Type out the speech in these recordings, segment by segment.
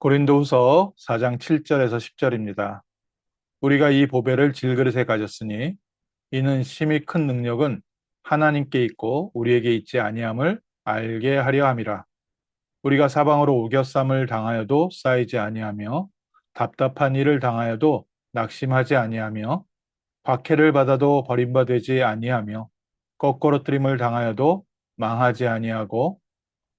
고린도후서 4장 7절에서 10절입니다. 우리가 이 보배를 질그릇에 가졌으니 이는 심히 큰 능력은 하나님께 있고 우리에게 있지 아니함을 알게 하려 함이라. 우리가 사방으로 우겨쌈을 당하여도 쌓이지 아니하며 답답한 일을 당하여도 낙심하지 아니하며 박해를 받아도 버림받지 아니하며 거꾸러뜨림을 당하여도 망하지 아니하고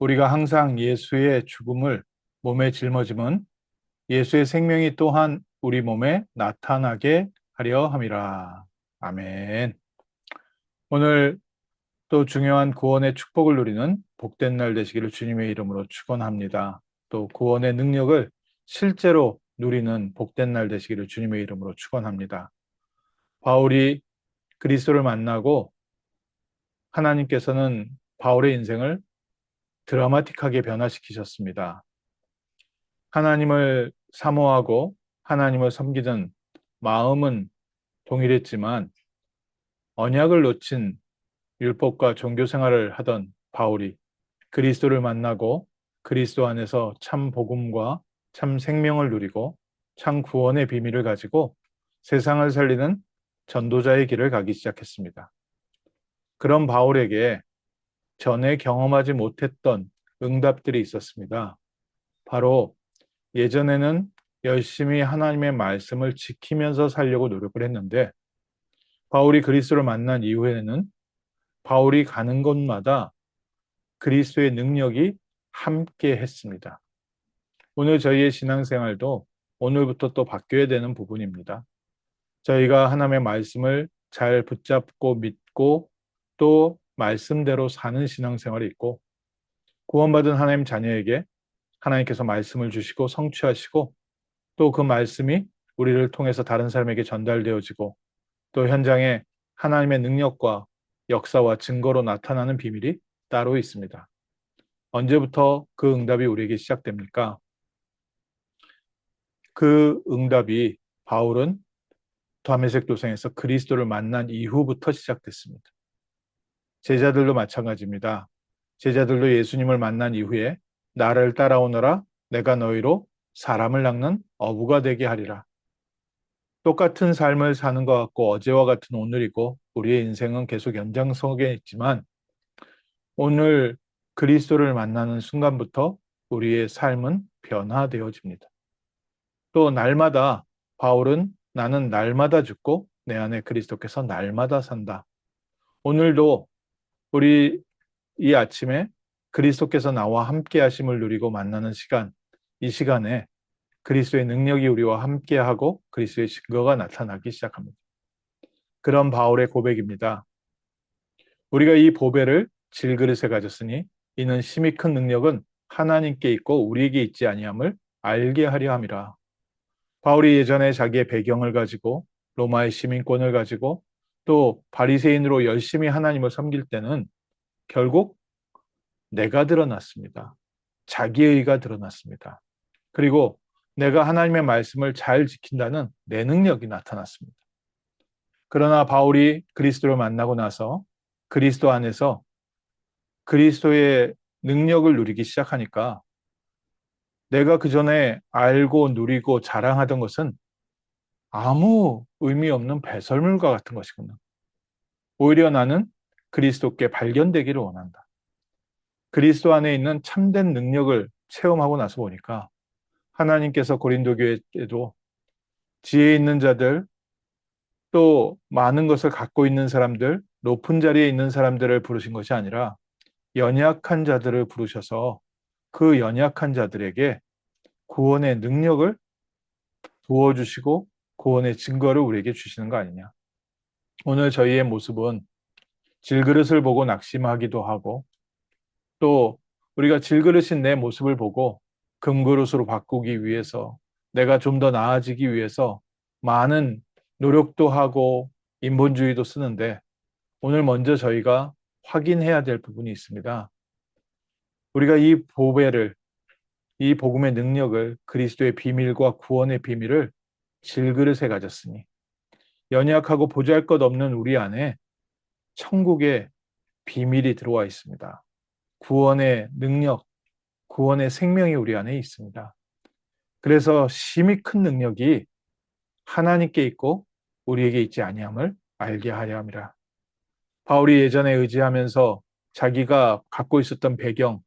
우리가 항상 예수의 죽음을 몸에 짊어짐은 예수의 생명이 또한 우리 몸에 나타나게 하려 함이라. 아멘. 오늘 또 중요한 구원의 축복을 누리는 복된 날 되시기를 주님의 이름으로 축원합니다. 또 구원의 능력을 실제로 누리는 복된 날 되시기를 주님의 이름으로 축원합니다. 바울이 그리스도를 만나고 하나님께서는 바울의 인생을 드라마틱하게 변화시키셨습니다. 하나님을 사모하고 하나님을 섬기던 마음은 동일했지만 언약을 놓친 율법과 종교 생활을 하던 바울이 그리스도를 만나고 그리스도 안에서 참 복음과 참 생명을 누리고 참 구원의 비밀을 가지고 세상을 살리는 전도자의 길을 가기 시작했습니다. 그런 바울에게 전에 경험하지 못했던 응답들이 있었습니다. 바로 예전에는 열심히 하나님의 말씀을 지키면서 살려고 노력을 했는데 바울이 그리스도를 만난 이후에는 바울이 가는 곳마다 그리스도의 능력이 함께 했습니다. 오늘 저희의 신앙생활도 오늘부터 또 바뀌어야 되는 부분입니다. 저희가 하나님의 말씀을 잘 붙잡고 믿고 또 말씀대로 사는 신앙생활이 있고 구원받은 하나님 자녀에게 하나님께서 말씀을 주시고 성취하시고 또 그 말씀이 우리를 통해서 다른 사람에게 전달되어지고 또 현장에 하나님의 능력과 역사와 증거로 나타나는 비밀이 따로 있습니다. 언제부터 그 응답이 우리에게 시작됩니까? 그 응답이 바울은 다메섹 도성에서 그리스도를 만난 이후부터 시작됐습니다. 제자들도 마찬가지입니다. 제자들도 예수님을 만난 이후에 나를 따라오너라 내가 너희로 사람을 낚는 어부가 되게 하리라. 똑같은 삶을 사는 것 같고 어제와 같은 오늘이고 우리의 인생은 계속 연장성에 있지만 오늘 그리스도를 만나는 순간부터 우리의 삶은 변화되어집니다. 또 날마다 바울은 나는 날마다 죽고 내 안에 그리스도께서 날마다 산다. 오늘도 우리 이 아침에 그리스도께서 나와 함께 하심을 누리고 만나는 시간, 이 시간에 그리스도의 능력이 우리와 함께 하고 그리스도의 증거가 나타나기 시작합니다. 그런 바울의 고백입니다. 우리가 이 보배를 질그릇에 가졌으니 이는 심히 큰 능력은 하나님께 있고 우리에게 있지 아니함을 알게 하려 함이라. 바울이 예전에 자기의 배경을 가지고 로마의 시민권을 가지고 또 바리새인으로 열심히 하나님을 섬길 때는 결국 내가 드러났습니다. 자기의가 드러났습니다. 그리고 내가 하나님의 말씀을 잘 지킨다는 내 능력이 나타났습니다. 그러나 바울이 그리스도를 만나고 나서 그리스도 안에서 그리스도의 능력을 누리기 시작하니까 내가 그 전에 알고 누리고 자랑하던 것은 아무 의미 없는 배설물과 같은 것이구나. 오히려 나는 그리스도께 발견되기를 원한다. 그리스도 안에 있는 참된 능력을 체험하고 나서 보니까 하나님께서 고린도 교회에도 지혜 있는 자들 또 많은 것을 갖고 있는 사람들 높은 자리에 있는 사람들을 부르신 것이 아니라 연약한 자들을 부르셔서 그 연약한 자들에게 구원의 능력을 부어주시고 구원의 증거를 우리에게 주시는 거 아니냐. 오늘 저희의 모습은 질그릇을 보고 낙심하기도 하고 또 우리가 질그릇인 내 모습을 보고 금그릇으로 바꾸기 위해서 내가 좀 더 나아지기 위해서 많은 노력도 하고 인본주의도 쓰는데 오늘 먼저 저희가 확인해야 될 부분이 있습니다. 우리가 이 보배를 이 복음의 능력을 그리스도의 비밀과 구원의 비밀을 질그릇에 가졌으니 연약하고 보잘것 없는 우리 안에 천국의 비밀이 들어와 있습니다. 구원의 능력, 구원의 생명이 우리 안에 있습니다. 그래서 심히 큰 능력이 하나님께 있고 우리에게 있지 아니함을 알게 하려 함이라. 바울이 예전에 의지하면서 자기가 갖고 있었던 배경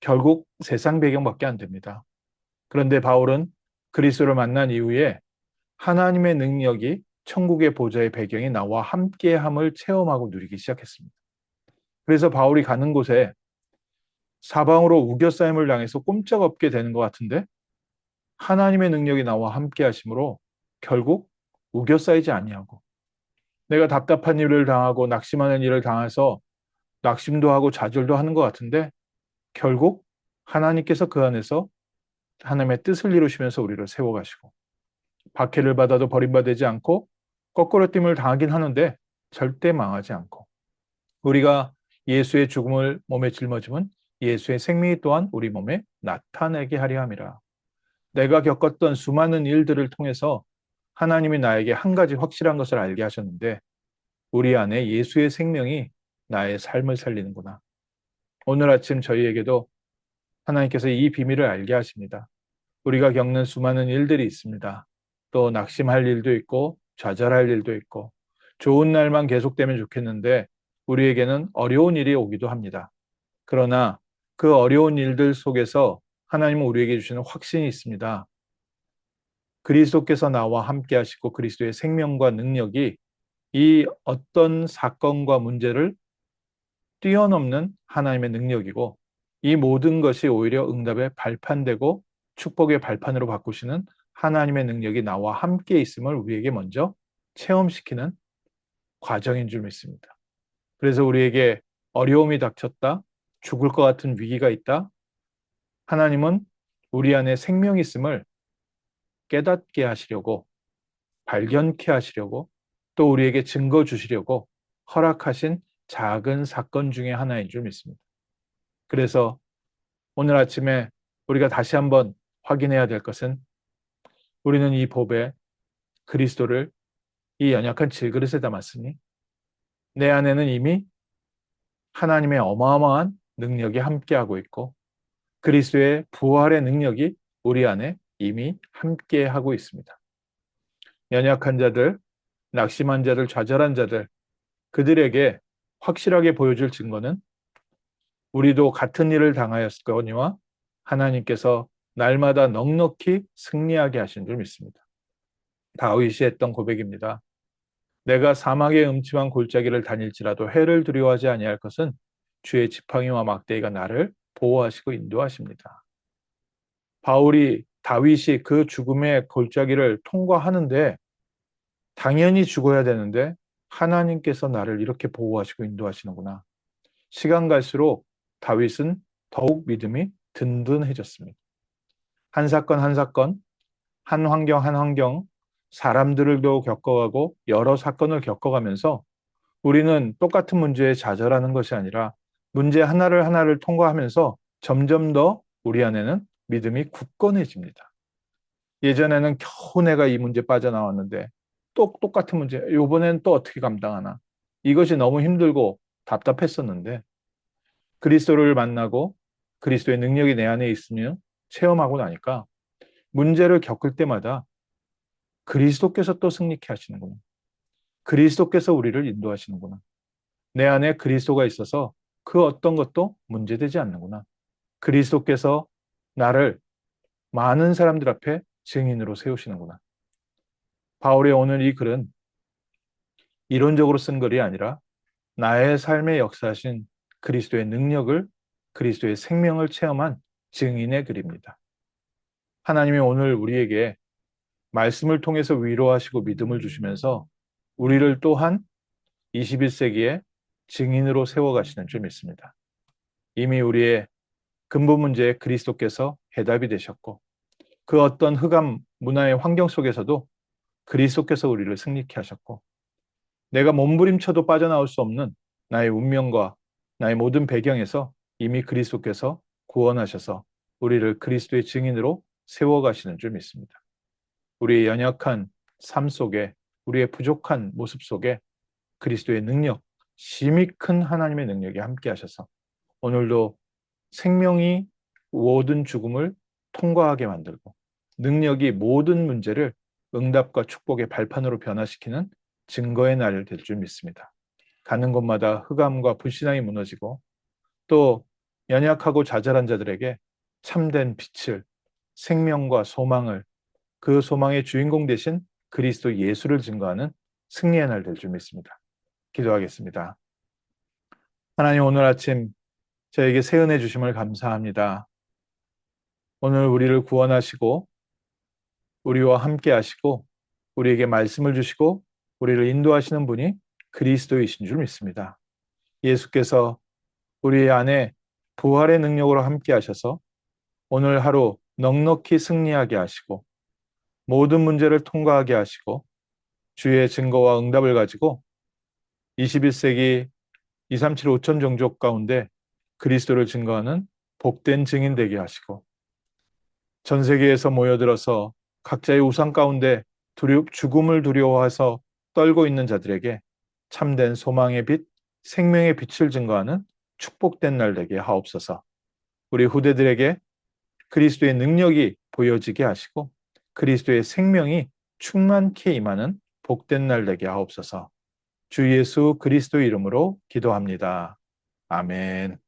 결국 세상 배경밖에 안 됩니다. 그런데 바울은 그리스도를 만난 이후에 하나님의 능력이 천국의 보좌의 배경이 나와 함께함을 체험하고 누리기 시작했습니다. 그래서 바울이 가는 곳에 사방으로 우겨싸임을 당해서 꼼짝없게 되는 것 같은데 하나님의 능력이 나와 함께 하심으로 결국 우겨싸이지 아니하고 내가 답답한 일을 당하고 낙심하는 일을 당해서 낙심도 하고 좌절도 하는 것 같은데 결국 하나님께서 그 안에서 하나님의 뜻을 이루시면서 우리를 세워가시고 박해를 받아도 버림받지 않고 거꾸로 뜸을 당하긴 하는데 절대 망하지 않고 우리가 예수의 죽음을 몸에 짊어지면 예수의 생명이 또한 우리 몸에 나타내게 하려 함이라. 내가 겪었던 수많은 일들을 통해서 하나님이 나에게 한 가지 확실한 것을 알게 하셨는데 우리 안에 예수의 생명이 나의 삶을 살리는구나. 오늘 아침 저희에게도 하나님께서 이 비밀을 알게 하십니다. 우리가 겪는 수많은 일들이 있습니다. 또 낙심할 일도 있고 좌절할 일도 있고 좋은 날만 계속되면 좋겠는데 우리에게는 어려운 일이 오기도 합니다. 그러나 그 어려운 일들 속에서 하나님은 우리에게 주시는 확신이 있습니다. 그리스도께서 나와 함께 하시고 그리스도의 생명과 능력이 이 어떤 사건과 문제를 뛰어넘는 하나님의 능력이고 이 모든 것이 오히려 응답의 발판되고 축복의 발판으로 바꾸시는 하나님의 능력이 나와 함께 있음을 우리에게 먼저 체험시키는 과정인 줄 믿습니다. 그래서 우리에게 어려움이 닥쳤다, 죽을 것 같은 위기가 있다. 하나님은 우리 안에 생명이 있음을 깨닫게 하시려고 발견케 하시려고 또 우리에게 증거 주시려고 허락하신 작은 사건 중의 하나인 줄 믿습니다. 그래서 오늘 아침에 우리가 다시 한번 확인해야 될 것은 우리는 이 법에 그리스도를 이 연약한 질그릇에 담았으니 내 안에는 이미 하나님의 어마어마한 능력이 함께하고 있고 그리스도의 부활의 능력이 우리 안에 이미 함께하고 있습니다. 연약한 자들, 낙심한 자들, 좌절한 자들, 그들에게 확실하게 보여줄 증거는 우리도 같은 일을 당하였거니와 하나님께서 날마다 넉넉히 승리하게 하신 줄 믿습니다. 다윗이 했던 고백입니다. 내가 사막의 음침한 골짜기를 다닐지라도 해를 두려워하지 아니할 것은 주의 지팡이와 막대기가 나를 보호하시고 인도하십니다. 바울이 다윗이 그 죽음의 골짜기를 통과하는데 당연히 죽어야 되는데 하나님께서 나를 이렇게 보호하시고 인도하시는구나. 시간 갈수록 다윗은 더욱 믿음이 든든해졌습니다. 한 사건 한 사건, 한 환경 한 환경, 사람들도 겪어가고 여러 사건을 겪어가면서 우리는 똑같은 문제에 좌절하는 것이 아니라 문제 하나를 하나를 통과하면서 점점 더 우리 안에는 믿음이 굳건해집니다. 예전에는 겨우 내가 이 문제 빠져나왔는데 또 똑같은 문제, 이번엔 또 어떻게 감당하나. 이것이 너무 힘들고 답답했었는데 그리스도를 만나고 그리스도의 능력이 내 안에 있으며 체험하고 나니까 문제를 겪을 때마다 그리스도께서 또 승리케 하시는구나. 그리스도께서 우리를 인도하시는구나. 내 안에 그리스도가 있어서 그 어떤 것도 문제되지 않는구나. 그리스도께서 나를 많은 사람들 앞에 증인으로 세우시는구나. 바울의 오늘 이 글은 이론적으로 쓴 글이 아니라 나의 삶에 역사하신 그리스도의 능력을 그리스도의 생명을 체험한 증인의 글입니다. 하나님이 오늘 우리에게 말씀을 통해서 위로하시고 믿음을 주시면서 우리를 또한 21세기에 증인으로 세워가시는 줄 믿습니다. 이미 우리의 근본 문제에 그리스도께서 해답이 되셨고 그 어떤 흑암 문화의 환경 속에서도 그리스도께서 우리를 승리케 하셨고 내가 몸부림쳐도 빠져나올 수 없는 나의 운명과 나의 모든 배경에서 이미 그리스도께서 구원하셔서 우리를 그리스도의 증인으로 세워가시는 줄 믿습니다. 우리의 연약한 삶 속에 우리의 부족한 모습 속에 그리스도의 능력, 심히 큰 하나님의 능력이 함께 하셔서 오늘도 생명이 모든 죽음을 통과하게 만들고 능력이 모든 문제를 응답과 축복의 발판으로 변화시키는 증거의 날이 될 줄 믿습니다. 가는 곳마다 흑암과 불신앙이 무너지고 또 연약하고 좌절한 자들에게 참된 빛을 생명과 소망을 그 소망의 주인공 되신 그리스도 예수를 증거하는 승리의 날 될 줄 믿습니다. 기도하겠습니다. 하나님 오늘 아침 저에게 새 은혜 주심을 감사합니다. 오늘 우리를 구원하시고 우리와 함께 하시고 우리에게 말씀을 주시고 우리를 인도하시는 분이 그리스도이신 줄 믿습니다. 예수께서 우리 안에 부활의 능력으로 함께 하셔서 오늘 하루 넉넉히 승리하게 하시고 모든 문제를 통과하게 하시고 주의 증거와 응답을 가지고 21세기 237 5천 종족 가운데 그리스도를 증거하는 복된 증인 되게 하시고 전 세계에서 모여들어서 각자의 우상 가운데 두려, 죽음을 두려워해서 떨고 있는 자들에게 참된 소망의 빛, 생명의 빛을 증거하는 축복된 날 되게 하옵소서. 우리 후대들에게 그리스도의 능력이 보여지게 하시고 그리스도의 생명이 충만케 임하는 복된 날 되게 하옵소서. 주 예수 그리스도 이름으로 기도합니다. 아멘.